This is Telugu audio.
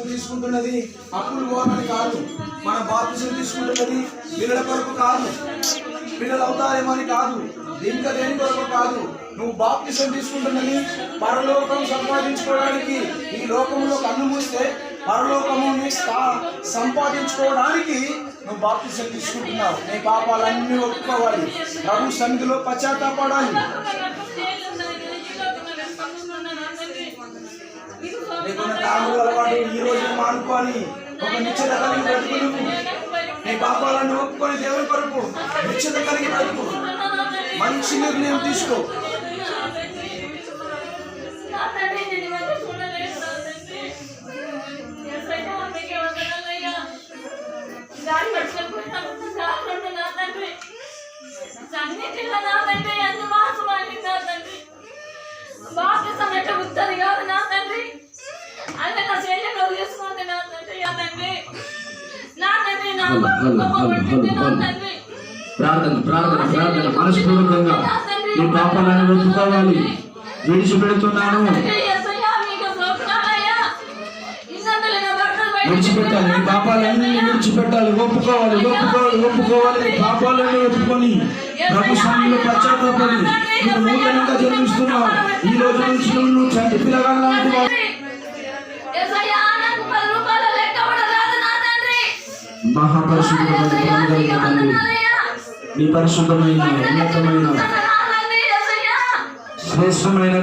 తీసుకుంటున్నది అప్పులు పోవడానికి కాదు మన బాప్తిసం తీసుకుంటున్నది పిల్లల కొరకు కాదు పిల్లలు అవుతారేమని కాదు ఇంకా దేని కొరకు కాదు నువ్వు బాప్తిసం తీసుకుంటున్నది పరలోకం సంపాదించుకోవడానికి. ఈ లోకంలో కన్ను మూస్తే పరలోకముని సంపాదించుకోవడానికి నువ్వు బాప్తిసం తీసుకుంటున్నావు. నీ పాపాలన్నీ ఒప్పుకోవాలి. ప్రభు సన్నిధిలో పశ్చాత్తాపడాలి. నీకున్న తాగుడు అలవాటు ఈ రోజు మానుకొని ఒక నిశ్చిత కలిగి బ్రతుకు నీ పాపాలను ఒప్పుకొని దేవుని కొరకు నిశ్చిత కలిగి బ్రతుకు. మంచి నిర్ణయం తీసుకో. ఉత్తది కాదు నా తండ్రి అంటే నా శరీరంలో తీసుకుంది నా తండ్రి నా తండ్రి నా తండ్రి నా హలో, హలో, హలో, కొడుకు హలో, నా హలో. తండ్రి ప్రార్థన ప్రార్థన ప్రార్థన మనస్పూర్వకంగా నీ పాపాలను ఒప్పుకోవాలి విడిచిపెడుతున్నాను తండ్రి, విడిచిపెట్టాలి. నీ పాపాలన్నీ విడిచిపెట్టాలి. ఒప్పుకోవాలి ఒప్పుకోవాలి ఒప్పుకోవాలి. నీ పాపాలన్నీ ఒప్పుకొని ప్రభు స్వామిలో పశ్చాత్తాపడి నువ్వు నూతనంగా జన్మిస్తున్నావు. ఈ రోజు నుంచి నువ్వు చంటి పిల్లగా లాంటి మహాపరిశుద్ధమైన ప్రేమ కలిగిన తండ్రి. నీ పరిశుద్ధమైన ఉన్నతమైన. శ్రేష్టమైన